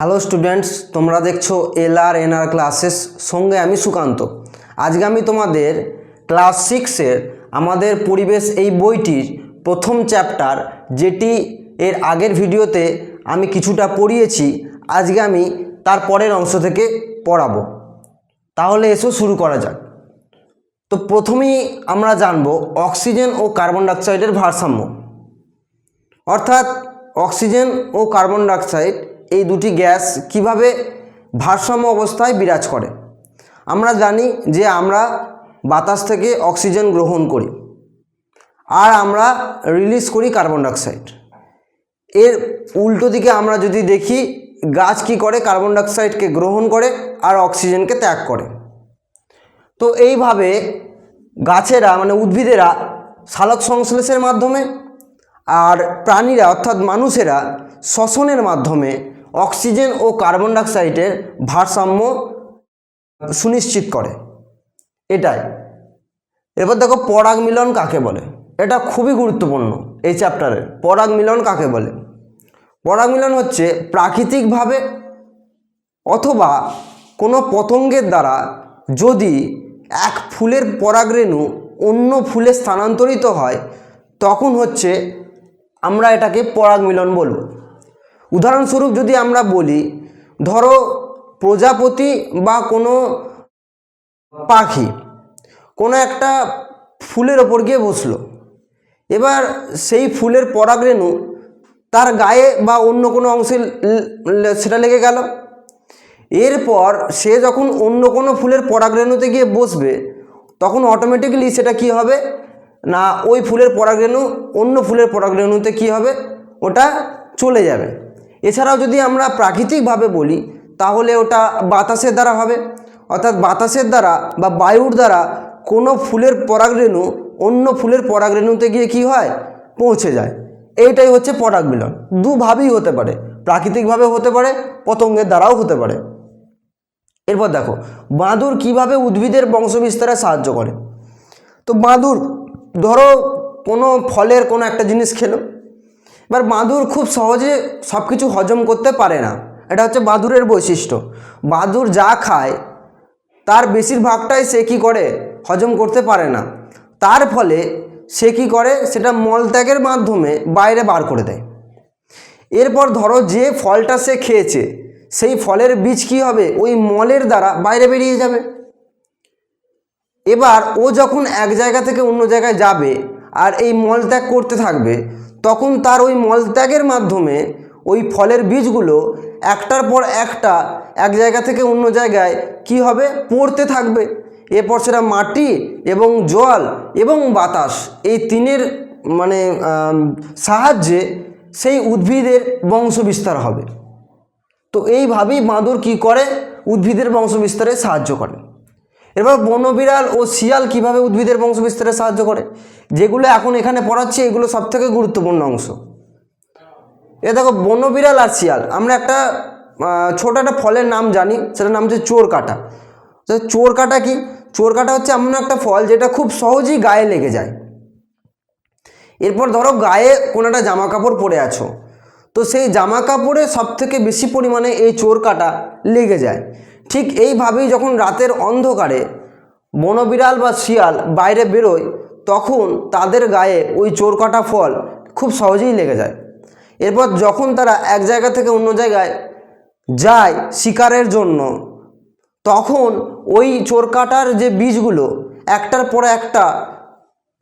Hello students, তোমরা দেখছ এল R N আর classes, সঙ্গে আমি সুকান্ত। আজকে আমি তোমাদের ক্লাস সিক্সের আমাদের পরিবেশ এই বইটির প্রথম চ্যাপ্টার, যেটি এর আগের ভিডিওতে আমি কিছুটা পড়িয়েছি, আজকে আমি তার পরের অংশ থেকে পড়াবো। তাহলে এসো শুরু করা যাক। তো প্রথমেই আমরা জানব অক্সিজেন ও কার্বন ডাইঅক্সাইডের ভারসাম্য। অর্থাৎ অক্সিজেন ও কার্বন ডাইঅক্সাইড এই দুটি গ্যাস কীভাবে ভারসাম্য অবস্থায় বিরাজ করে? আমরা জানি যে আমরা বাতাস থেকে অক্সিজেন গ্রহণ করি আর আমরা রিলিজ করি কার্বন ডাইঅক্সাইড এর উল্টো দিকে আমরা যদি দেখি, গাছ কি করে? কার্বন ডাইঅক্সাইডকে গ্রহণ করে আর অক্সিজেনকে ত্যাগ করে। তো এইভাবে গাছেরা মানে উদ্ভিদেরা সালোক সংশ্লেষের মাধ্যমে আর প্রাণীরা, অর্থাৎ মানুষেরা, শ্বসনের মাধ্যমে অক্সিজেন ও কার্বন ডাইঅক্সাইডের ভারসাম্য সুনিশ্চিত করে। এটাই। এরপর দেখো পরাগ মিলন কাকে বলে? এটা খুবই গুরুত্বপূর্ণ এই চ্যাপ্টারে পরাগ মিলন কাকে বলে? পরাগ মিলন হচ্ছে প্রাকৃতিকভাবে অথবা কোনো পতঙ্গের দ্বারা যদি এক ফুলের পরাগরেণু অন্য ফুলে স্থানান্তরিত হয়, তখন হচ্ছে আমরা এটাকে পরাগ মিলন বলব। উদাহরণস্বরূপ যদি আমরা বলি, ধরো প্রজাপতি বা কোনো পাখি কোনো একটা ফুলের ওপর গিয়ে বসল। এবার সেই ফুলের পরাগরেণু তার গায়ে বা অন্য কোনো অংশে সেটা লেগে গেল। এরপর সে যখন অন্য কোনো ফুলের পরাগরেণুতে গিয়ে বসবে, তখন অটোমেটিক্যালি সেটা কি হবে? না, ওই ফুলের পরাগরেণু অন্য ফুলের পরাগরেণুতে কি হবে? ওটা চলে যাবে। এছাড়াও যদি আমরা প্রাকৃতিকভাবে বলি, তাহলে ওটা বাতাসের দ্বারা হবে। অর্থাৎ বাতাসের দ্বারা বা বায়ুর দ্বারা কোনো ফুলের পরাগরেণু অন্য ফুলের পরাগরেণুতে গিয়ে কি হয়? পৌঁছে যায়। এইটাই হচ্ছে পরাগ মিলন। দুভাবেই হতে পারে। প্রাকৃতিকভাবে হতে পারে, পতঙ্গের দ্বারাও হতে পারে। এরপর দেখো, বাঁদুর কীভাবে উদ্ভিদের বংশবিস্তারে সাহায্য করে? তো বাঁদুর, ধরো কোনো ফলের কোনো একটা জিনিস খেলো। এবার বাঁদুর খুব সহজে সব কিছু হজম করতে পারে না। এটা হচ্ছে বাঁদুরের বৈশিষ্ট্য। বাঁদুর যা খায়, তার বেশিরভাগটাই সে কী করে? হজম করতে পারে না। তার ফলে সে কী করে? সেটা মলত্যাগের মাধ্যমে বাইরে বার করে দেয়। এরপর ধরো যে ফলটা সে খেয়েছে, সেই ফলের বীজ কী হবে? ওই মলের দ্বারা বাইরে বেরিয়ে যাবে। এবার ও যখন এক জায়গা থেকে অন্য জায়গায় যাবে, আর এই মলত্যাগ করতে থাকবে তখন তার ওই মলত্যাগের মাধ্যমে ওই ফলের বীজগুলো একটার পর একটা এক জায়গা থেকে অন্য জায়গায় কি হবে? পড়তে থাকবে। এরপর সেটা মাটি এবং জল এবং বাতাস এই তিনের মানে সাহায্যে সেই উদ্ভিদের বংশবিস্তার হবে। তো এইভাবেই বাঁদর কি করে? উদ্ভিদের বংশবিস্তারে সাহায্য করে। এবার বনবিড়াল ও শিয়াল কীভাবে উদ্ভিদের বংশবিস্তারে সাহায্য করে? যেগুলো এখন এখানে পড়াচ্ছি, এগুলো সবথেকে গুরুত্বপূর্ণ অংশ। এ দেখো, বনবিড়াল আর শিয়াল। আমরা একটা ছোট একটা ফলের নাম জানি, সেটার নাম হচ্ছে চোর কাটা চোর কাটা কি? চোর কাটা হচ্ছে এমন একটা ফল যেটা খুব সহজেই গায়ে লেগে যায়। এরপর ধরো গায়ে কোনো একটা জামা কাপড় পরে আছো। তো সেই জামা কাপড়ে সব থেকে বেশি পরিমাণে এই চোর কাটা লেগে যায়। ঠিক এইভাবেই যখন রাতের অন্ধকারে বনবিড়াল বা শিয়াল বাইরে বেরোয়, তখন তাদের গায়ে ওই চোর কাটা ফল খুব সহজেই লেগে যায়। এরপর যখন তারা এক জায়গা থেকে অন্য জায়গায় যায় শিকারের জন্য, তখন ওই চোর কাটার যে বীজগুলো, একটার পর একটা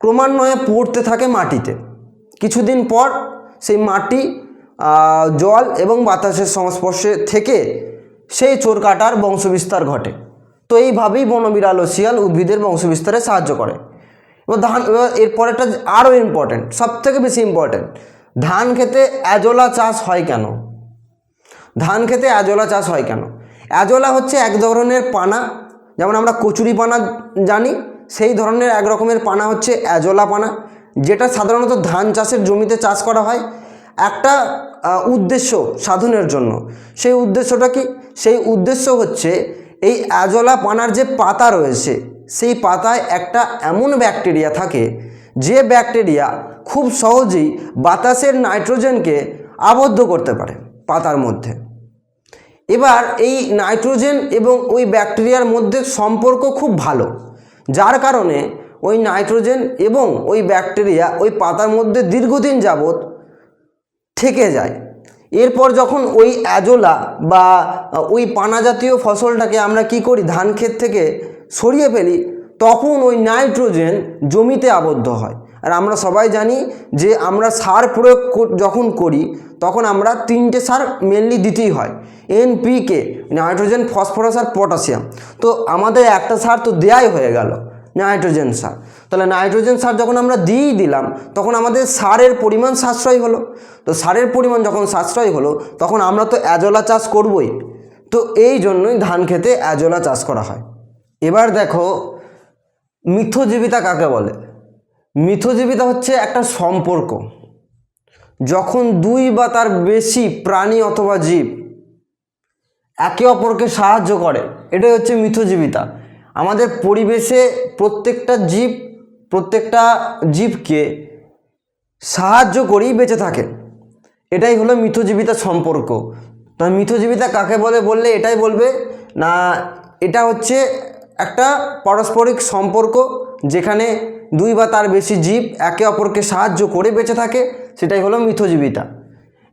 ক্রমান্বয়ে পড়তে থাকে মাটিতে। কিছুদিন পর সেই মাটি জল এবং বাতাসের সংস্পর্শে থেকে সেই চোর কাটার বংশবিস্তার ঘটে। তো এইভাবেই বনবিড়াল ও শিয়াল উদ্ভিদের বংশবিস্তারে সাহায্য করে। এবার ধান এরপরেরটা আরও ইম্পর্টেন্ট সব থেকে বেশি ইম্পর্টেন্ট ধান খেতে অ্যাজোলা চাষ হয় কেন? ধান খেতে অ্যাজোলা চাষ হয় কেন? অ্যাজোলা হচ্ছে এক ধরনের পানা, যেমন আমরা কচুরি পানা জানি, সেই ধরনের এক রকমের পানা হচ্ছে অ্যাজোলা পানা, যেটা সাধারণত ধান চাষের জমিতে চাষ করা হয়। একটা উদ্দেশ্য সাধনের জন্য। সেই উদ্দেশ্যটা কি? সেই উদ্দেশ্য হচ্ছে এই অ্যাজোলা পানার যে পাতা রয়েছে, সেই পাতায় একটা এমন ব্যাকটেরিয়া থাকে যে ব্যাকটেরিয়া খুব সহজেই বাতাসের নাইট্রোজেনকে আবদ্ধ করতে পারে পাতার মধ্যে। এবার এই নাইট্রোজেন এবং ওই ব্যাকটেরিয়ার মধ্যে সম্পর্ক খুব ভালো, যার কারণে ওই নাইট্রোজেন এবং ওই ব্যাকটেরিয়া ওই পাতার মধ্যে দীর্ঘদিন যাবৎ থেকে যায়। এরপর যখন ওই অ্যাজোলা বা ওই পানা জাতীয় ফসলটাকে আমরা কি করি, ধান ক্ষেত থেকে সরিয়ে ফেলি, তখন ওই নাইট্রোজেন জমিতে আবদ্ধ হয়। আর আমরা সবাই জানি যে আমরা সার প্রয়োগ যখন করি, তখন আমরা তিনটে সার মেনলি দিতেই হয়। এনপিকে নাইট্রোজেন, ফসফরাস আর পটাশিয়াম। তো আমাদের একটা সার তো দেয়াই হয়ে গেল। নাইট্রোজেন সার। তাহলে নাইট্রোজেন সার যখন আমরা দিয়েই দিলাম, তখন আমাদের সারের পরিমাণ সাশ্রয় হলো। তো সারের পরিমাণ যখন সাশ্রয় হলো, তখন আমরা তো অ্যাজোলা চাষ করবই। তো এই জন্যই ধান খেতে অ্যাজোলা চাষ করা হয়। এবার দেখো, মিথজীবিতা কাকে বলে? মিথজীবিতা হচ্ছে একটা সম্পর্ক। যখন দুই বা তার বেশি প্রাণী অথবা জীব একে অপরকে সাহায্য করে, এটাই হচ্ছে মিথজীবিতা। আমাদের পরিবেশে প্রত্যেকটা জীব, প্রত্যেকটা জীবকে সাহায্য করেই বেঁচে থাকে এটাই হলো মিথজীবিতা সম্পর্ক। তা মিথজীবিতা কাকে বলে? বললে এটাই বলবে, না, এটা হচ্ছে একটা পারস্পরিক সম্পর্ক যেখানে দুই বা তার বেশি জীব একে অপরকে সাহায্য করে বেঁচে থাকে, সেটাই হলো মিথজীবিতা।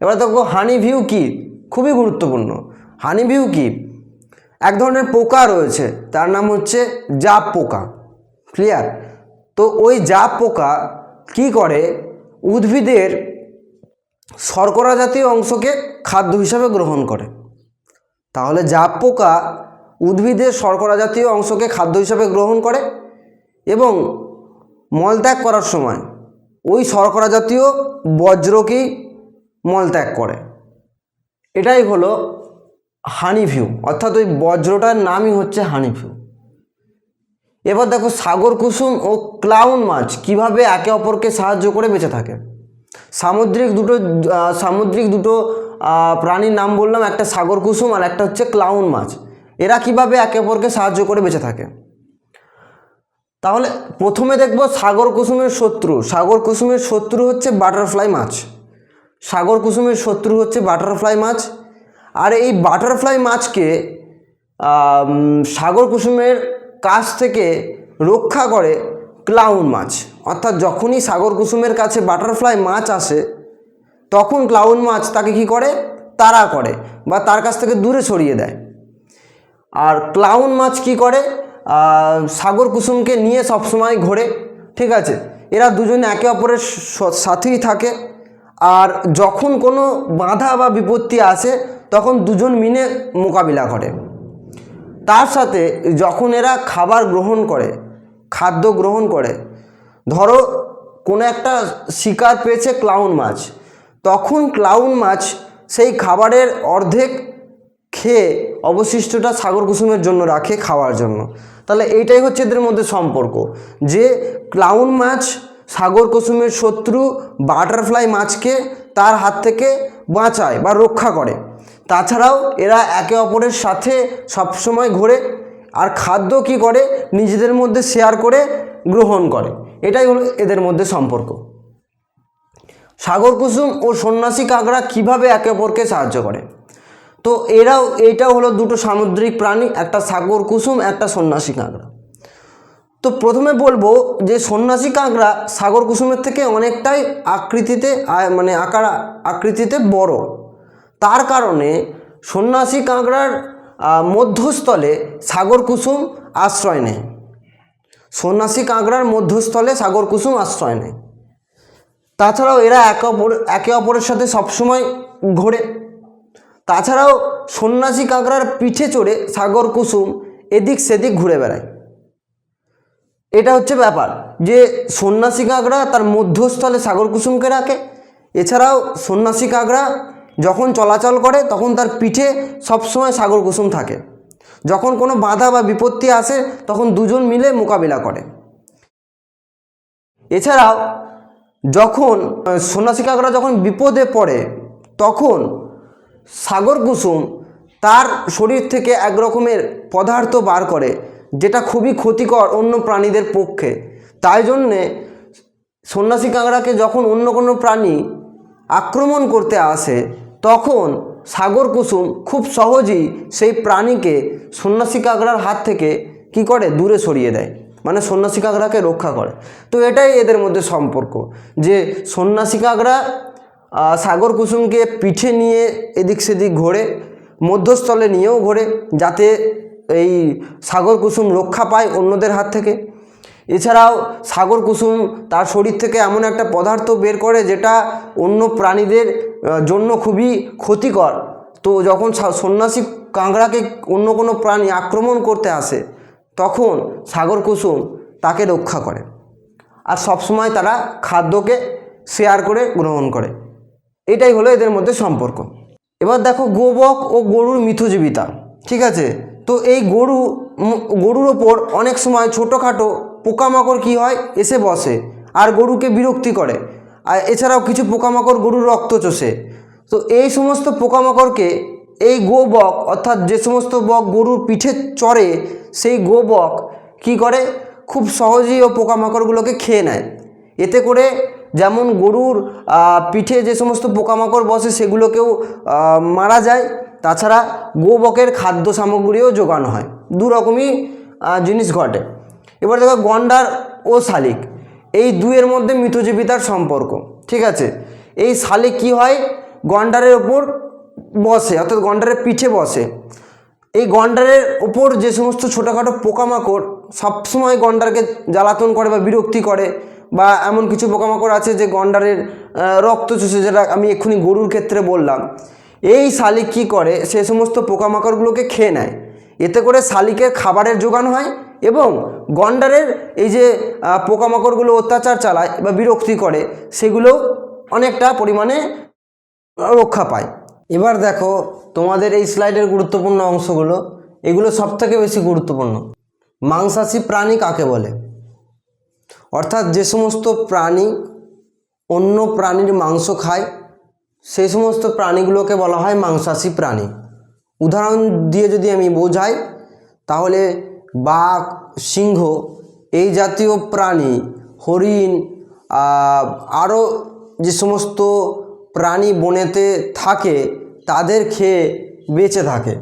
এবার দেখো হানি ভিউ কি? খুবই গুরুত্বপূর্ণ। হানি ভিউ কি? এক ধরনের পোকা রয়েছে, তার নাম হচ্ছে জাপ পোকা ক্লিয়ার তো ওই জাপ পোকা কি করে? উদ্ভিদের শর্করা জাতীয় অংশকে খাদ্য হিসাবে গ্রহণ করে। তাহলে জাপ পোকা উদ্ভিদের শর্করা জাতীয় অংশকে খাদ্য হিসাবে গ্রহণ করে এবং মলত্যাগ করার সময় ওই শর্করা জাতীয় বজ্রকেই মলত্যাগ করে। এটাই হলো হানি ভিউ অর্থাৎ ওই বজ্রটার নামই হচ্ছে হানি ভিউ এবার দেখো সাগর কুসুম ও ক্লাউন মাছ কীভাবে একে অপরকে সাহায্য করে বেঁচে থাকে। সামুদ্রিক দুটো সামুদ্রিক দুটো প্রাণীর নাম বললাম, একটা সাগর কুসুম আর একটা হচ্ছে ক্লাউন মাছ। এরা কীভাবে একে অপরকে সাহায্য করে বেঁচে থাকে? তাহলে প্রথমে দেখব সাগর কুসুমের শত্রু। সাগর কুসুমের শত্রু হচ্ছে বাটারফ্লাই মাছ। সাগর কুসুমের শত্রু হচ্ছে বাটারফ্লাই মাছ। আর এই বাটারফ্লাই মাছকে সাগর কুসুমের কাছ থেকে রক্ষা করে ক্লাউন মাছ। অর্থাৎ যখনই সাগর কুসুমের কাছে বাটারফ্লাই মাছ আসে, তখন ক্লাউন মাছ তাকে কি করে? তাড়া করে বা তার কাছ থেকে দূরে সরিয়ে দেয়। আর ক্লাউন মাছ কি করে? সাগর কুসুমকে নিয়ে সবসময় ঘোরে, ঠিক আছে? এরা দুজনে একে অপরের সাথেই থাকে। আর যখন কোনো বাধা বা বিপত্তি আসে তখন দুজন মিলে মোকাবিলা করে তার সাথে যখন এরা খাবার গ্রহণ করে, খাদ্য গ্রহণ করে, ধরো কোনো একটা শিকার পেয়েছে ক্লাউন মাছ, তখন ক্লাউন মাছ সেই খাবারের অর্ধেক খেয়ে অবশিষ্টটা সাগর কুসুমের জন্য রাখে খাওয়ার জন্য। তাহলে এইটাই হচ্ছে এদের মধ্যে সম্পর্ক, যে ক্লাউন মাছ সাগর কুসুমের শত্রু বাটারফ্লাই মাছকে তার হাত থেকে বাঁচায় বা রক্ষা করে। তাছাড়াও এরা একে অপরের সাথে সবসময় ঘোরে আর খাদ্য কি করে? নিজেদের মধ্যে শেয়ার করে, গ্রহণ করে। এটাই হলো এদের মধ্যে সম্পর্ক। সাগর কুসুম ও সন্ন্যাসী কাঁকড়া কীভাবে একে অপরকে সাহায্য করে? তো এরাও, এইটাও হলো দুটো সামুদ্রিক প্রাণী, একটা সাগর কুসুম, একটা সন্ন্যাসী কাঁকড়া। তো প্রথমে বলব যে সন্ন্যাসী কাঁকড়া সাগর কুসুমের থেকে অনেকটাই আকৃতিতে মানে আকার, আকৃতিতে বড়। তার কারণে সন্ন্যাসী কাঁকড়ার মধ্যস্থলে সাগর কুসুম আশ্রয় নেয়। সন্ন্যাসী কাঁকড়ার মধ্যস্থলে সাগর কুসুম আশ্রয় নেয়। তাছাড়াও এরা একে অপর, একে অপরের সাথে সবসময় ঘোরে। তাছাড়াও সন্ন্যাসী কাঁকড়ার পিঠে চড়ে সাগর কুসুম এদিক সেদিক ঘুরে বেড়ায়। এটা হচ্ছে ব্যাপার যে সন্ন্যাসী কাঁকড়া তার মধ্যস্থলে সাগর কুসুমকে রাখে। এছাড়াও সন্ন্যাসী কাঁকড়া যখন চলাচল করে, তখন তার পিঠে সবসময় সাগর কুসুম থাকে। যখন কোনো বাধা বা বিপত্তি আসে, তখন দুজন মিলে মোকাবিলা করে। এছাড়াও, যখন সন্ন্যাসী কাকড়া যখন বিপদে পড়ে, তখন সাগর কুসুম তার শরীর থেকে এক রকমের পদার্থ বার করে, যেটা খুবই ক্ষতিকর অন্য প্রাণীদের পক্ষে। তাই জন্যে সন্ন্যাসী কাঁকড়াকে যখন অন্য কোনো প্রাণী আক্রমণ করতে আসে তখন সাগর কুসুম খুব সহজেই সেই প্রাণীকে সন্ন্যাসী কাঁকড়ার হাত থেকে কি করে? দূরে সরিয়ে দেয়। মানে সন্ন্যাসী কাঁকড়াকে রক্ষা করে। তো এটাই এদের মধ্যে সম্পর্ক যে সন্ন্যাসী কাঁকড়া সাগর কুসুমকে পিঠে নিয়ে এদিক সেদিক ঘোরে, মধ্যস্থলে নিয়েও ঘোরে, যাতে এই সাগর কুসুম রক্ষা পায় অন্যদের হাত থেকে। এছাড়াও সাগর কুসুম তার শরীর থেকে এমন একটা পদার্থ বের করে যেটা অন্য প্রাণীদের জন্য খুবই ক্ষতিকর। তো যখন সন্ন্যাসী কাঁকড়াকে অন্য কোনো প্রাণী আক্রমণ করতে আসে, তখন সাগর কুসুম তাকে রক্ষা করে। আর সবসময় তারা খাদ্যকে শেয়ার করে, গ্রহণ করে। এটাই হলো এদের মধ্যে সম্পর্ক। এবার দেখো গোবক ও গরুর মিথজীবিতা, ঠিক আছে? তো এই গরু গরুর ওপর অনেক সময় ছোটোখাটো পোকামাকড় কী হয়? এসে বসে আর গরুকে বিরক্তি করে। আর এছাড়াও কিছু পোকামাকড় গরুর রক্ত চষে। তো এই সমস্ত পোকামাকড়কে এই গোবক, অর্থাৎ যে সমস্ত বক গরুর পিঠে চড়ে, সেই গোবক কি করে? খুব সহজেই ও পোকামাকড়গুলোকে খেয়ে নেয়। এতে করে যেমন গরুর পিঠে যে সমস্ত পোকামাকড় বসে, সেগুলোকেও মারা যায়। তাছাড়া গোবকের খাদ্য সামগ্রীও যোগানো হয়। দু রকমই জিনিস ঘটে। এবার দেখো গন্ডার ও শালিক, এই দুয়ের মধ্যে মিথজীবিতার সম্পর্ক, ঠিক আছে? এই শালিক কি হয়? গন্ডারের ওপর বসে, অর্থাৎ গন্ডারের পিঠে বসে। এই গন্ডারের ওপর যে সমস্ত ছোটোখাটো পোকামাকড় সবসময় গন্ডারকে জ্বালাতন করে বা বিরক্তি করে, বা এমন কিছু পোকামাকড় আছে যে গন্ডারের রক্ত চুষে, যেটা আমি এক্ষুনি গরুর ক্ষেত্রে বললাম। এই শালিক কী করে? সে সমস্ত পোকামাকড়গুলোকে খেয়ে নেয়। এতে করে শালিকের খাবারের যোগান হয় এবং গন্ডারের এই যে পোকামাকড়গুলো অত্যাচার চালায় বা বিরক্তি করে, সেগুলো অনেকটা পরিমাণে রক্ষা পায়। এবার দেখো, তোমাদের এই স্লাইডের গুরুত্বপূর্ণ অংশগুলো, এগুলো সবথেকে বেশি গুরুত্বপূর্ণ। মাংসাশী প্রাণী কাকে বলে? অর্থাৎ যে সমস্ত প্রাণী অন্য প্রাণীর মাংস খায়, সেই সমস্ত প্রাণীগুলোকে বলা হয় মাংসাশী প্রাণী। উদাহরণ দিয়ে যদি আমি বোঝাই, তাহলে বাঘ, সিংহ, এই জাতীয় প্রাণী, হরিণ আরও যে সমস্ত প্রাণী বনেতে থাকে, তাদের খেয়ে বেঁচে থাকে।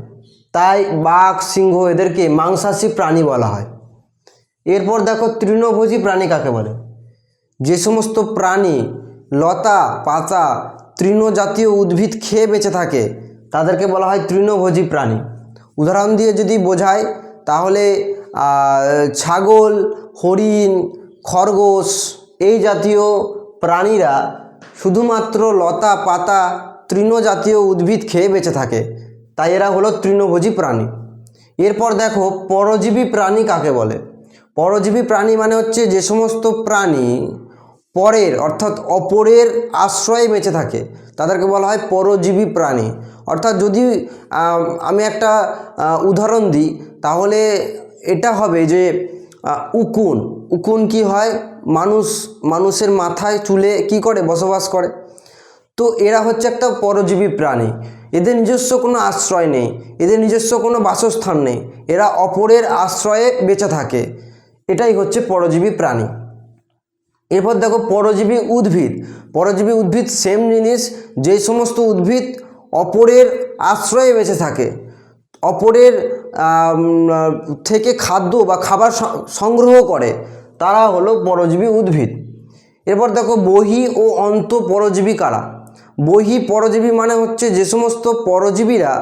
তাই বাঘ, সিংহ এদেরকে মাংসাশী প্রাণী বলা হয়। এরপর দেখো তৃণভোজী প্রাণী কাকে বলে? যে সমস্ত প্রাণী লতা, পাতা, তৃণজাতীয় উদ্ভিদ খেয়ে বেঁচে থাকে তাদেরকে বলা হয় তৃণভোজী প্রাণী। উদাহরণ দিয়ে যদি বোঝায় তাহলে ছাগল, হরিণ, খরগোশ এই জাতীয় প্রাণীরা শুধুমাত্র লতা, পাতা তৃণজাতীয় উদ্ভিদ খেয়ে বেঁচে থাকে। তাই এরা হলো তৃণভোজী প্রাণী। এরপর দেখো, পরজীবী প্রাণী কাকে বলে? পরজীবী প্রাণী মানে হচ্ছে যে সমস্ত প্রাণী পরের, অর্থাৎ অপরের আশ্রয়ে বেঁচে থাকে। তাদেরকে বলা হয় পরজীবী প্রাণী। অর্থাৎ যদি আমি একটা উদাহরণ দিই, তাহলে এটা হবে যে উকুন। উকুন কি হয়? মানুষ, মানুষের মাথায়, চুলে কি করে? বসবাস করে। তো এরা হচ্ছে একটা পরজীবী প্রাণী। এদের নিজস্ব কোনো আশ্রয় নেই। এদের নিজস্ব কোনো বাসস্থান নেই। এরা অপরের আশ্রয়ে বেঁচে থাকে। এটাই হচ্ছে পরজীবী প্রাণী। এরপর দেখো পরজীবী উদ্ভিদ। পরজীবী উদ্ভিদ সেম জিনিস যে সমস্ত উদ্ভিদ অপরের আশ্রয়ে বেঁচে থাকে। অপরের থেকে খাদ্য বা খাবার সংগ্রহ করে, তারা হলো পরজীবী উদ্ভিদ। এরপর দেখো বহি ও অন্ত পরজীবী কারা? বহি পরজীবী মানে হচ্ছে যে সমস্ত পরজীবীরা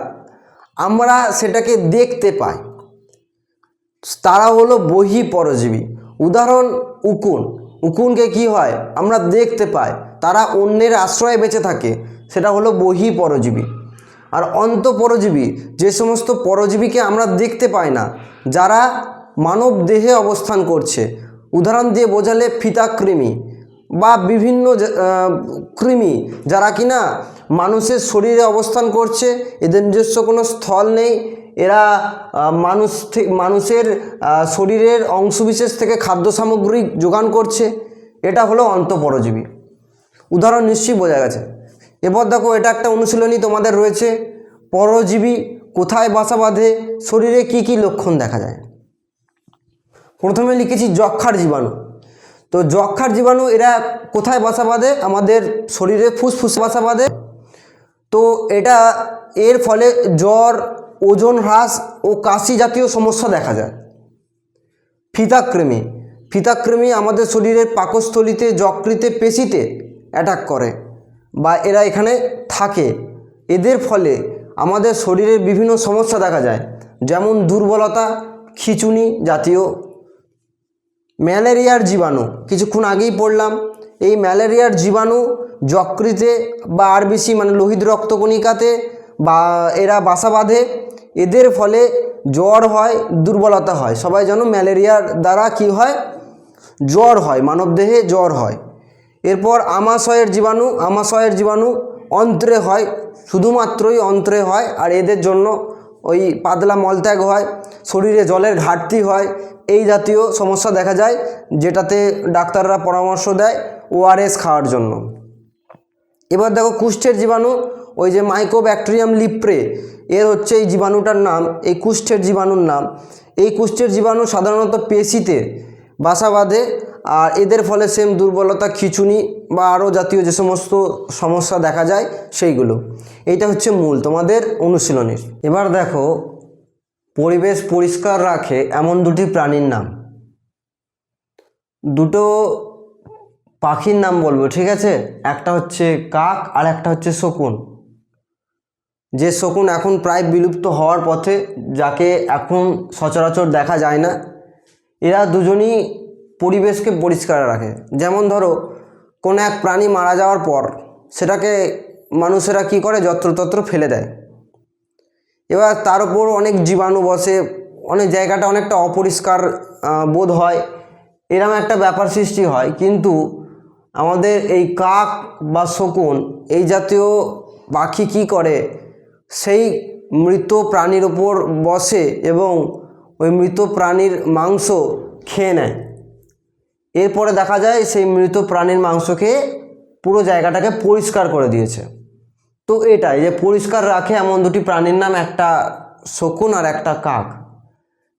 আমরা সেটাকে দেখতে পাই। তারা হলো বহি পরজীবী। উদাহরণ উকুন। উকুনকে কি হয়? আমরা দেখতে পাই। তারা অন্যের আশ্রয়ে বেঁচে থাকে। সেটা হলো বহি পরজীবী। আর অন্ত পরজীবী যে সমস্ত পরজীবীকে আমরা দেখতে পাই না, যারা মানব দেহে অবস্থান করছে। উদাহরণ দিয়ে বোঝালে ফিতাকৃমি বা বিভিন্ন কৃমি, যারা কিনা মানুষের শরীরে অবস্থান করছে, এদের নিজস্ব কোনো স্থল নেই এরা মানুষ মানুষের শরীরের অংশবিশেষ থেকে খাদ্য সামগ্রী যোগান করছে। এটা হলো অন্তঃপরজীবী। উদাহরণ নিশ্চয়ই বোঝা গেছে। এবার দেখো, এটা একটা অনুশীলনী তোমাদের রয়েছে। পরজীবী কোথায় বাসা বাঁধে, শরীরে কি কি লক্ষণ দেখা যায়? প্রথমে লিখেছি যক্ষার জীবাণু। তো যক্ষার জীবাণু, এরা কোথায় বাসা বাঁধে? আমাদের শরীরে ফুসফুসে বাসা বাঁধে। তো এটা, এর ফলে জ্বর ওজন হ্রাস ও কাশি জাতীয় সমস্যা দেখা যায়। ফিতাকৃমি ফিতাকৃমি আমাদের শরীরের পাকস্থলিতে, যকৃতে, পেশিতে অ্যাটাক করে বা এরা এখানে থাকে। এদের ফলে আমাদের শরীরের বিভিন্ন সমস্যা দেখা যায়, যেমন দুর্বলতা, খিচুনি জাতীয়। ম্যালেরিয়ার জীবাণু। কিছুক্ষণ আগেই পড়লাম, এই ম্যালেরিয়ার জীবাণু যকৃতে বা আরবিসি মানে লোহিত রক্তকণিকাতে বা এরা বাসা বাঁধে, এদের ফলে জ্বর হয়, দুর্বলতা হয়। সবাই যেন ম্যালেরিয়ার দ্বারা কি হয়? জ্বর হয়, মানবদেহে জ্বর হয়। এরপর আমাশয়ের জীবাণু আমাশয়ের জীবাণু অন্ত্রে হয়, শুধুমাত্রই অন্ত্রে হয়, আর এদের জন্য ওই পাতলা মলত্যাগ হয়, শরীরে জলের ঘাটতি হয়, এই জাতীয় সমস্যা দেখা যায়, যেটাতে ডাক্তাররা পরামর্শ দেয় ওআরএস খাওয়ার জন্য। এবার দেখো কুষ্ঠের জীবাণু ওই যে মাইকোব্যাকটেরিয়াম লিপ্রে এর হচ্ছে এই জীবাণুটার নাম, এই কুষ্ঠের জীবাণুর নাম। এই কুষ্ঠের জীবাণু সাধারণত পেশিতে বাসা বাঁধে, আর এদের ফলে সেম দুর্বলতা, খিচুনি বা আরও জাতীয় যে সমস্ত সমস্যা দেখা যায়, সেইগুলো। এইটা হচ্ছে মূল তোমাদের অনুশীলনের। এবার দেখো, পরিবেশ পরিষ্কার রাখে এমন দুটি প্রাণীর নাম। দুটো পাখির নাম বলব, ঠিক আছে? একটা হচ্ছে কাক আর একটা হচ্ছে শকুন। যে শকুন এখন প্রায় বিলুপ্ত হওয়ার পথে যাকে এখন সচরাচর দেখা যায় না, এরা দুজনই পরিবেশকে পরিষ্কার রাখে। যেমন ধরো, কোনো এক প্রাণী মারা যাওয়ার পর সেটাকে মানুষেরা কি করে? যত্রতত্র ফেলে দেয়। এবার তার উপর অনেক জীবাণু বসে, অনেক জায়গাটা অনেকটা অপরিষ্কার বোধ হয়। এরম একটা ব্যাপার সৃষ্টি হয়। কিন্তু আমাদের এই কাক বা শকুন, এই জাতীয় পাখি কি করে? সেই মৃত প্রাণীর ওপর বসে এবং ওই মৃত প্রাণীর মাংস খেয়ে নেয়। এরপরে দেখা যায় সেই মৃত প্রাণীর মাংস খেয়ে পুরো জায়গাটাকে পরিষ্কার করে দিয়েছে। তো এটাই যে পরিষ্কার রাখে এমন দুটি প্রাণীর নাম, একটা শকুন আর একটা কাক।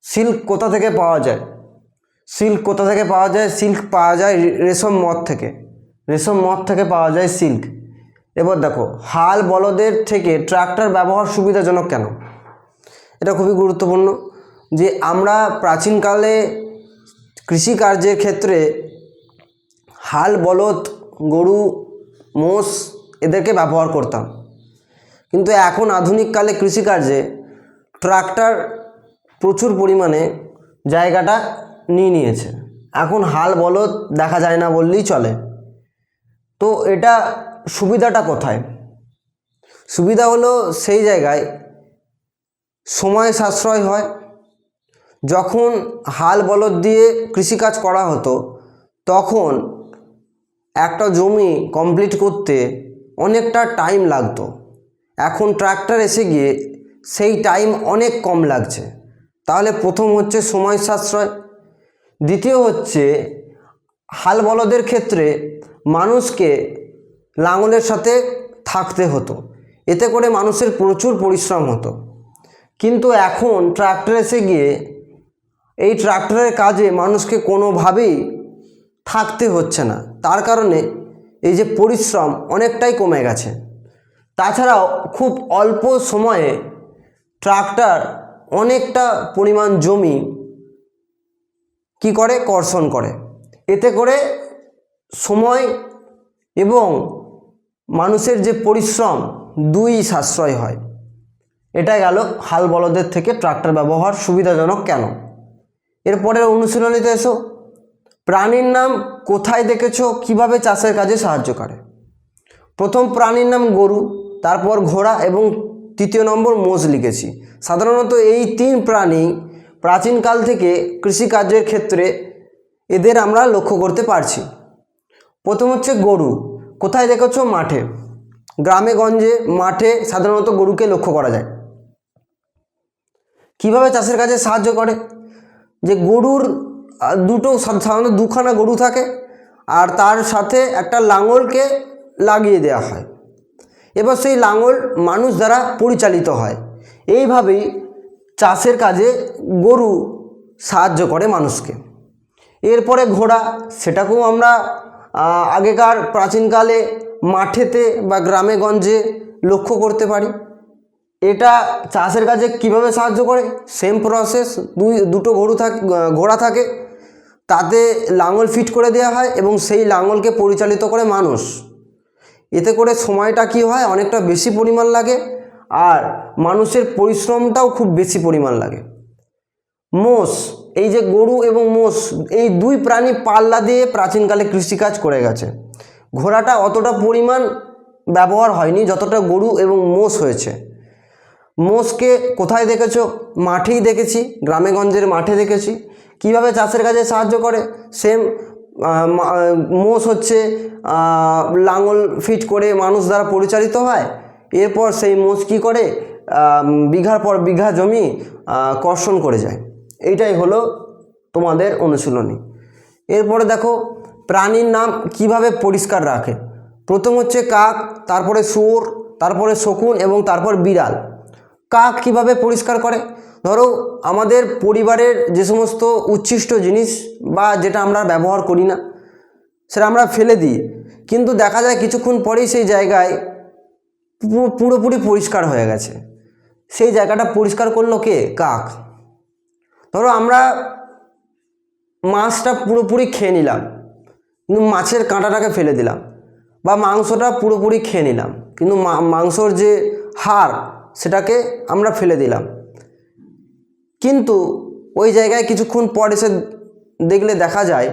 সিল্ক কোথা থেকে পাওয়া যায়? সিল্ক কোথা থেকে পাওয়া যায়? সিল্ক পাওয়া যায় রেশম মদ থেকে। রেশম মদ থেকে পাওয়া যায় সিল্ক। এবার দেখো, হাল বলদের থেকে ট্রাক্টর ব্যবহার সুবিধাজনক কেন? এটা খুবই গুরুত্বপূর্ণ যে আমরা প্রাচীনকালে কৃষিকার্যের ক্ষেত্রে হাল বলদ, গরু, মোষ এদেরকে ব্যবহার করতাম। কিন্তু এখন আধুনিককালে কৃষিকার্যে ট্রাক্টর প্রচুর পরিমাণে জায়গাটা নিয়ে নিয়েছে। এখন হাল বলদ দেখা যায় না বললেই চলে। তো এটা সুবিধাটা কোথায়? সুবিধা হলো সেই জায়গায় সময় সাশ্রয় হয়। যখন হাল বলদ দিয়ে কৃষিকাজ করা হতো, তখন একটা জমি কমপ্লিট করতে অনেকটা টাইম লাগতো। এখন ট্রাক্টর এসে গিয়ে সেই টাইম অনেক কম লাগছে। তাহলে প্রথম হচ্ছে সময় সাশ্রয়। দ্বিতীয় হচ্ছে হাল বলদের ক্ষেত্রে মানুষকে লাঙলের সাথে থাকতে হতো। এতে করে মানুষের প্রচুর পরিশ্রম হতো। কিন্তু এখন ট্রাক্টর এসে গিয়ে এই ট্রাক্টরের কাজে মানুষকে কোনোভাবেই থাকতে হচ্ছে না। তার কারণে এই যে পরিশ্রম অনেকটাই কমে গেছে। তাছাড়াও খুব অল্প সময়ে ট্রাক্টর অনেকটা পরিমাণ জমি কি করে? কর্ষণ করে। এতে করে সময় এবং মানুষের যে পরিশ্রম, দুই সাশ্রয় হয়। এটা গেল হাল বলদের থেকে ট্রাক্টর ব্যবহার সুবিধাজনক কেন? এরপরের অনুশীলনীতে এসো। প্রাণীর নাম কোথায় দেখেছ? কীভাবে চাষের কাজে সাহায্য করে? প্রথম প্রাণীর নাম গরু, তারপর ঘোড়া এবং তৃতীয় নম্বর মোষ লিখেছি। সাধারণত এই তিন প্রাণী প্রাচীনকাল থেকে কৃষিকার্যের ক্ষেত্রে এদের আমরা লক্ষ্য করতে পারছি। প্রথম হচ্ছে গরু কোথায় দেখেছ? মাঠে। গ্রামে, গঞ্জে, মাঠে সাধারণত গরুকে লক্ষ্য করা যায়। কীভাবে চাষের কাজে সাহায্য করে? যে গরুর দুটো সাধারণত দুখানা গরু থাকে আর তার সাথে একটা লাঙলকে লাগিয়ে দেওয়া হয়। এবার সেই লাঙল মানুষ দ্বারা পরিচালিত হয়। এইভাবেই চাষের কাজে গরু সাহায্য করে মানুষকে। এরপরে ঘোড়া, সেটাকেও আমরা আগেকার প্রাচীনকালে মাঠেতে বা গ্রামে গঞ্জে লক্ষ্য করতে পারি। এটা চাষের কাজে কীভাবে সাহায্য করে? সেম প্রসেস দুই, দুটো গরু থাকে ঘোড়া থাকে, তাতে লাঙল ফিট করে দেওয়া হয় এবং সেই লাঙলকে পরিচালিত করে মানুষ। এতে করে সময়টা কি হয়? অনেকটা বেশি পরিমাণ লাগে আর মানুষের পরিশ্রমটাও খুব বেশি পরিমাণ লাগে। মোষ এই যে গরু এবং মোষ, এই দুই প্রাণী পাল্লা দিয়ে প্রাচীনকালে কৃষিকাজ করে গেছে। ঘোড়াটা অতটা পরিমাণ ব্যবহার হয়নি যতটা গরু এবং মোষ হয়েছে। মোষকে কোথায় দেখেছ? মাঠেই দেখেছি, গ্রামেগঞ্জের মাঠে দেখেছি। কীভাবে চাষের কাজে সাহায্য করে? সেম মোষ হচ্ছে লাঙল ফিট করে মানুষ দ্বারা পরিচালিত হয়। এরপর সেই মোষ কী করে? বিঘার পর বিঘা জমি কর্ষণ করে যায়। এইটাই হলো তোমাদের অনুশীলনী। এরপরে দেখো, প্রাণীর নাম কীভাবে পরিষ্কার রাখে? প্রথম হচ্ছে কাক, তারপরে শুয়োর, তারপরে শকুন এবং তারপর বিড়াল। কাক কীভাবে পরিষ্কার করে? ধরো, আমাদের পরিবারের যে সমস্ত উচ্ছিষ্ট জিনিস বা যেটা আমরা ব্যবহার করি না, সেটা আমরা ফেলে দিই। কিন্তু দেখা যায় কিছুক্ষণ পরেই সেই জায়গায় পুরোপুরি পরিষ্কার হয়ে গেছে। সেই জায়গাটা পরিষ্কার করল কে? কাক। ধরো আমরা মাছটা পুরোপুরি খেয়ে নিলাম, কিন্তু মাছের কাঁটাটাকে ফেলে দিলাম বা মাংসটা পুরোপুরি খেয়ে নিলাম, কিন্তু মাংসর যে হাড় সেটাকে আমরা ফেলে দিলাম। কিন্তু ওই জায়গায় কিছুক্ষণ পর এসে দেখলে দেখা যায়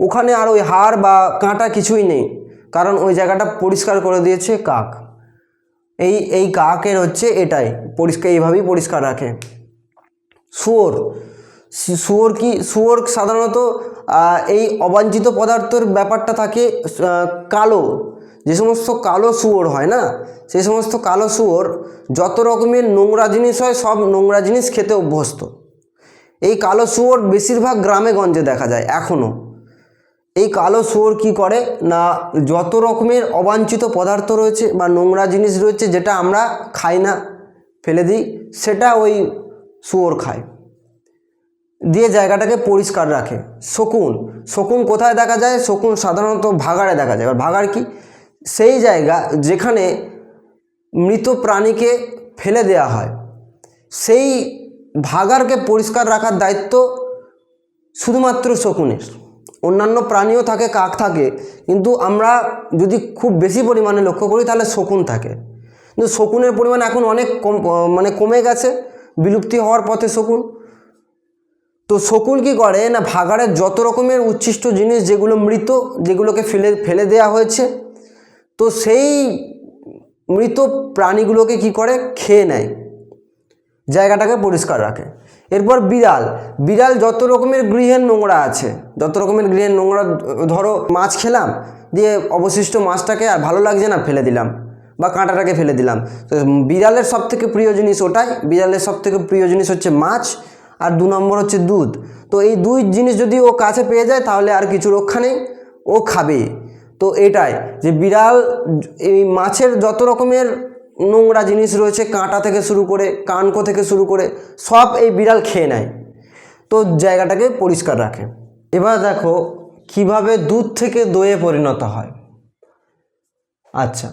ওখানে আর ওই হাড় বা কাঁটা কিছুই নেই, কারণ ওই জায়গাটা পরিষ্কার করে দিয়েছে কাক। এই এই কাকের হচ্ছে এটাই, পরিষ্কার, এইভাবেই পরিষ্কার রাখে। শুয়োর। শুয়োর কি, শুয়োর সাধারণত এই অবাঞ্ছিত পদার্থের ব্যাপারটা থাকে কালো। যে সমস্ত কালো শুয়োর হয় না, সেই সমস্ত কালো শুয়োর যত রকমের নোংরা জিনিস হয়, সব নোংরা জিনিস খেতে অভ্যস্ত। এই কালো শুয়োর বেশিরভাগ গ্রামে গঞ্জে দেখা যায় এখনও এই কালো শুয়োর কি করে? না, যত রকমের অবাঞ্ছিত পদার্থ রয়েছে বা নোংরা জিনিস রয়েছে, যেটা আমরা খাই না, ফেলে দিই, সেটা ওই শুয়োর খায়। দিয়ে জায়গাটাকে পরিষ্কার রাখে। শকুন শকুন কোথায় দেখা যায়? শকুন সাধারণত ভাগাড়ে দেখা যায়। এবার ভাগাড় কি? সেই জায়গা যেখানে মৃত প্রাণীকে ফেলে দেওয়া হয়। সেই ভাগাড়কে পরিষ্কার রাখার দায়িত্ব শুধুমাত্র শকুনের। অন্যান্য প্রাণীও থাকে, কাক থাকে। কিন্তু আমরা যদি খুব বেশি পরিমাণে লক্ষ্য করি, তাহলে শকুন থাকে। কিন্তু শকুনের পরিমাণ এখন অনেক কম মানে কমে গেছে। বিলুপ্তি হওয়ার পথে শকুন। তো শকুন কি করে না ভাগাড়ের যত রকমের উচ্ছিষ্ট জিনিস যেগুলো মৃত, যেগুলোকে ফেলে ফেলে দেওয়া হয়েছে, তো সেই মৃত প্রাণীগুলোকে কি করে? খেয়ে নেয়। জায়গাটাকে পরিষ্কার রাখে। এরপর বিড়াল। বিড়াল যত রকমের গৃহের নোংরা আছে, যত রকমের গৃহের নোংরা, ধরো মাছ খেলাম, দিয়ে অবশিষ্ট মাছটাকে আর ভালো লাগছে না, ফেলে দিলাম। বা কাঁটাটাকে ফেলে দিলাম। তো বিড়ালের সব থেকে প্রিয় জিনিস ওটাই। বিড়ালের সব থেকে প্রিয় জিনিস হচ্ছে মাছ আর দু নম্বর হচ্ছে দুধ। তো এই দুই জিনিস যদি ও কাছে পেয়ে যায় তাহলে আর কিছু রক্ষা নেই, ও খাবে। তো এটাই যে বিড়াল এই মাছের যত রকমের নোংরা জিনিস রয়েছে, কাঁটা থেকে শুরু করে, কানকো থেকে শুরু করে, সব এই বিড়াল খেয়ে নেয়। তো জায়গাটাকে পরিষ্কার রাখে। এবার দেখো কীভাবে দুধ থেকে দইয়ে পরিণত হয়। আচ্ছা।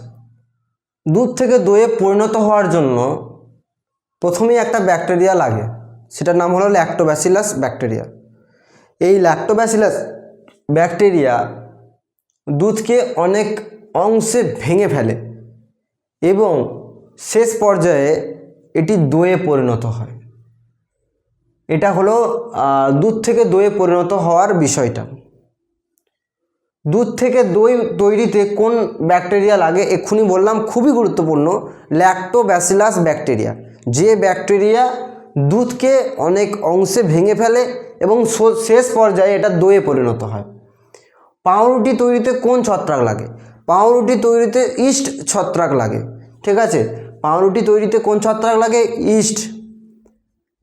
দুধ থেকে দইয়ে পরিণত হওয়ার জন্য প্রথমেই একটা ব্যাকটেরিয়া লাগে। সেটার নাম হলো ল্যাক্টোব্যাসিলাস ব্যাকটেরিয়া এই ল্যাক্টোব্যাসিলাস ব্যাকটেরিয়া দুধকে অনেক অংশে ভেঙে ফেলে এবং শেষ পর্যায়ে এটি দইয়ে পরিণত হয়। এটা হলো দুধ থেকে দইয়ে পরিণত হওয়ার বিষয়টা। দুধ থেকে দই তৈরিতে কোন ব্যাকটেরিয়া লাগে এক্ষুনি বললাম, খুবই গুরুত্বপূর্ণ ল্যাক্টোব্যাসিলাস ব্যাকটেরিয়া যে ব্যাকটেরিয়া দুধকে অনেক অংশে ভেঙে ফেলে এবং শেষ পর্যায়ে এটা দইয়ে পরিণত হয়। পাউরুটি তৈরিতে কোন ছত্রাক লাগে? পাউরুটি তৈরিতে ইস্ট ছত্রাক লাগে, ঠিক আছে? পাউরুটি তৈরিতে কোন ছত্রাক লাগে? ইস্ট।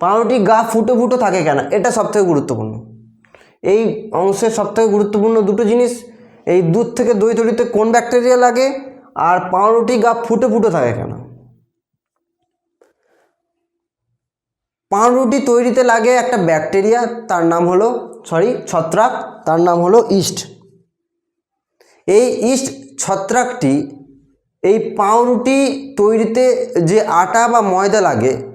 পাউরুটি গা ফুটো ফুটো থাকে কেন? এটা সবথেকে গুরুত্বপূর্ণ। এই অংশের সবথেকে গুরুত্বপূর্ণ দুটো জিনিস এই দুধ থেকে দই তৈরিতে কোন ব্যাকটেরিয়া লাগে? আর পাউরুটি গা ফুটে ফুটে থাকে কেন? পাউরুটি তৈরিতে লাগে একটা ব্যাকটেরিয়া তার নাম হলো সরি ছত্রাক, তার নাম হলো ইস্ট। এই ইস্ট ছত্রাকটি, এই পাউরুটি তৈরিতে যে আটা বা ময়দা লাগে,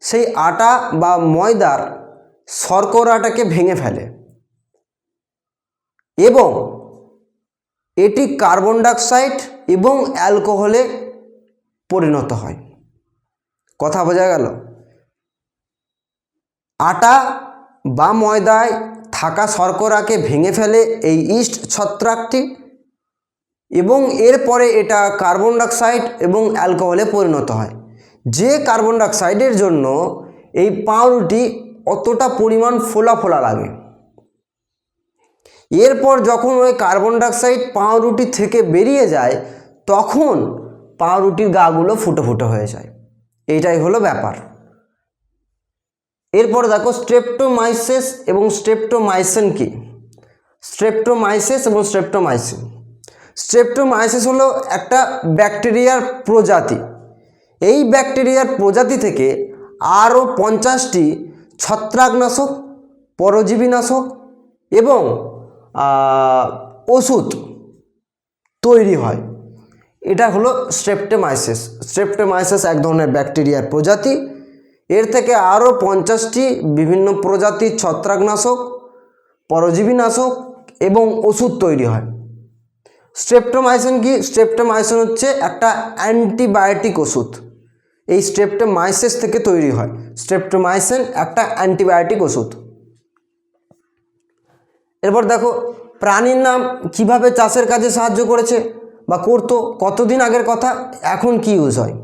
সেই আটা বা ময়দার শর্করাটাকে ভেঙে ফেলে। এবং এটি কার্বন ডাইঅক্সাইড এবং অ্যালকোহলে পরিণত হয়। কথা বোঝা গেল? আটা বা ময়দায় থাকা শর্করাকে ভেঙে ফেলে এই ইস্ট ছত্রাকটি এবং এরপরে এটা কার্বন ডাইঅক্সাইড এবং অ্যালকোহলে পরিণত হয়। যে কার্বন ডাইঅক্সাইডের জন্য এই পাউরুটি অতটা পরিমাণ ফোলা ফোলা লাগে। এরপর যখন ওই কার্বন ডাইঅক্সাইড পাউরুটি থেকে বেরিয়ে যায়, তখন পাউরুটির গাগুলো ফুটো ফুটো হয়ে যায়। এইটাই হলো ব্যাপার। এরপর দেখো স্ট্রেপ্টোমাইসিস এবং স্ট্রেপ্টোমাইসিন কি? স্ট্রেপ্টোমাইসিস এবং স্ট্রেপ্টোমাইসিন। স্ট্রেপ্টোমাইসিস হলো একটা ব্যাকটেরিয়ার প্রজাতি। এই ব্যাকটেরিয়ার প্রজাতি থেকে আরও পঞ্চাশটি ছত্রাকনাশক, পরজীবীনাশক এবং ওষুধ তৈরি হয়। এটা হলো স্ট্রেপ্টোমাইসিস স্ট্রেপ্টোমাইসিস এক ধরনের ব্যাকটেরিয়ার প্রজাতি। এর থেকে আরও পঞ্চাশটি বিভিন্ন প্রজাতির ছত্রাকনাশক, পরজীবীনাশক এবং ওষুধ তৈরি হয়। স্ট্রেপ্টোমাইসিন কি? স্ট্রেপ্টোমাইসিন হচ্ছে একটা অ্যান্টিবায়োটিক ওষুধ। এই স্ট্রেপ্টোমাইসিস থেকে তৈরি হয়। স্ট্রেপ্টোমাইসিন একটা অ্যান্টিবায়োটিক ওষুধ। এরপর দেখো, প্রাণীর নাম কীভাবে চাষের কাজে সাহায্য করেছে বা করতো, কতদিন আগের কথা, এখন কি ইউজ হয়?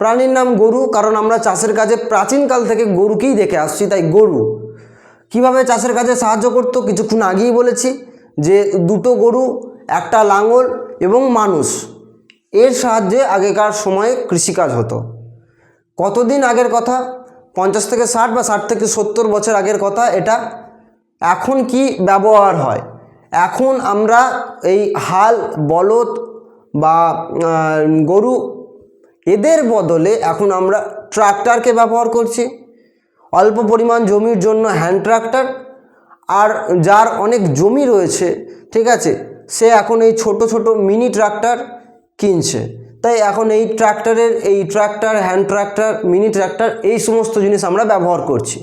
প্রাণীর নাম গরু, কারণ আমরা চাষের কাজে প্রাচীনকাল থেকে গরুকেই দেখে আসছি, তাই গরু। কীভাবে চাষের কাজে সাহায্য করতো, কিছুক্ষণ আগেই বলেছি যে দুটো গরু, একটা লাঙল এবং মানুষ, এর সাহায্যে আগেকার সময়ে কৃষিকাজ হতো। কতদিন আগের কথা? পঞ্চাশ থেকে ষাট বা ষাট থেকে সত্তর বছর আগের কথা, এটা এখন কি ব্যবহার হয়? এখন আমরা এই হাল, বলদ বা গরু, এদের বদলে এখন আমরা ট্রাক্টরকে ব্যবহার করছি। অল্প পরিমাণ জমির জন্য হ্যান্ড ট্রাক্টর আর যার অনেক জমি রয়েছে, ঠিক আছে, সে এখন এই ছোট ছোট মিনি ট্রাক্টর কিনছে। তাই এখন এই ট্রাক্টরের এই tractor hand tractor mini tractor এই সমস্ত জিনিস আমরা ব্যবহার করছি।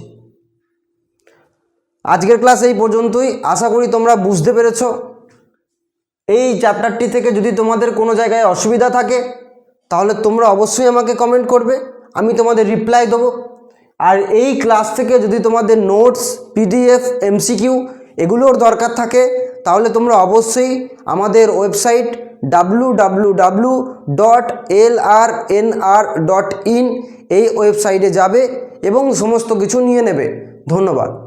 আজকের ক্লাস এই পর্যন্তই। আশা করি তোমরা বুঝতে পেরেছ। এই চ্যাপ্টারটি থেকে যদি তোমাদের কোনো জায়গায় অসুবিধা থাকে, তাহলে তোমরা অবশ্যই আমাকে কমেন্ট করবে, আমি তোমাদের রিপ্লাই দেবো। আর এই ক্লাস থেকে যদি তোমাদের নোটস, পিডিএফ, এমসিকিউ এগুলোর দরকার থাকে, তাহলে তোমরা অবশ্যই আমাদের website W W W dot L R N R dot in এই ওয়েবসাইটে যাবে এবং সমস্ত কিছু নিয়ে নেবে। ধন্যবাদ।